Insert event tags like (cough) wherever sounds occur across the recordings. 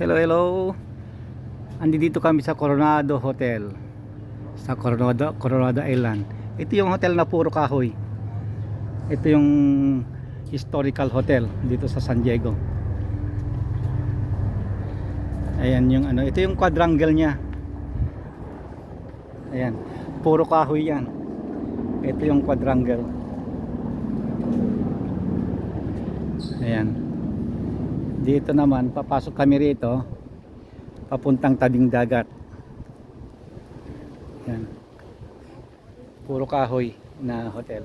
Hello, hello. Andito kami sa Coronado Hotel. Sa Coronado, Coronado Island. Ito yung hotel na puro kahoy. Ito yung historical hotel dito sa San Diego. Ayan yung ano, ito yung quadrangle niya. Ayan, puro kahoy yan. Ito yung quadrangle. Ayan. Dito naman, papasok kami rito. Papuntang tabing dagat. Ayan. Puro kahoy na hotel.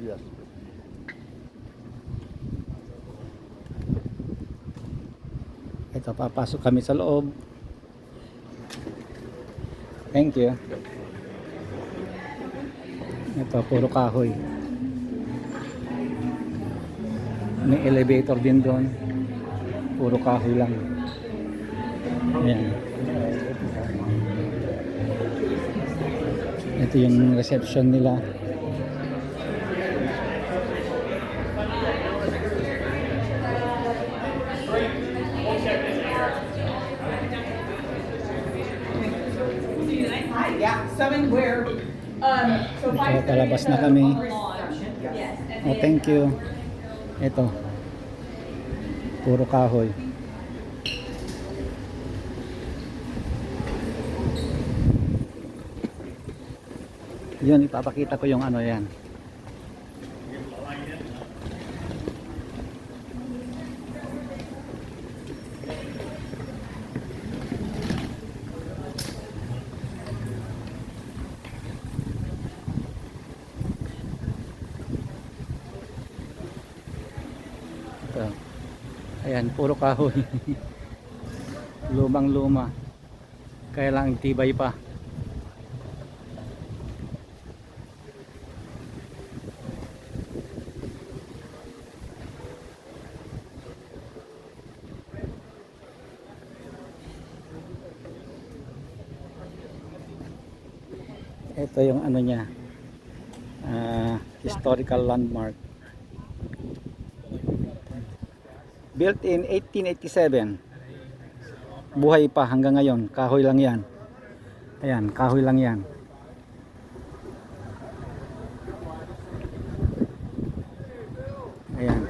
Yes. Ito, papasok kami sa loob. Thank you. Ito, puro kahoy. May elevator din doon. Puro kahoy lang. Ayan. Ito yung reception nila. Yeah, seven where, um, na kami. Oh, thank you. Ito. Puro kahoy. Yun, ipapakita ko yung ano yan. Ito. Ayan, puro kahoy. (laughs) Lumang luma. Kaya tibay pa. Ito yung ano niya. ah, historical landmark. Built in 1887. Buhay pa hanggang ngayon. Kahoy lang yan. Ayan, kahoy lang yan. Ayan.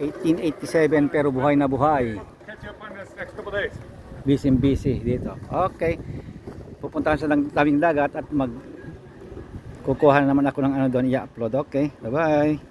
1887 pero buhay na buhay. Busy busy dito. Okay. Pupuntahan sa lang tabing dagat at mag kukuha na naman ako ng ano doon i-upload. Okay. Bye-bye.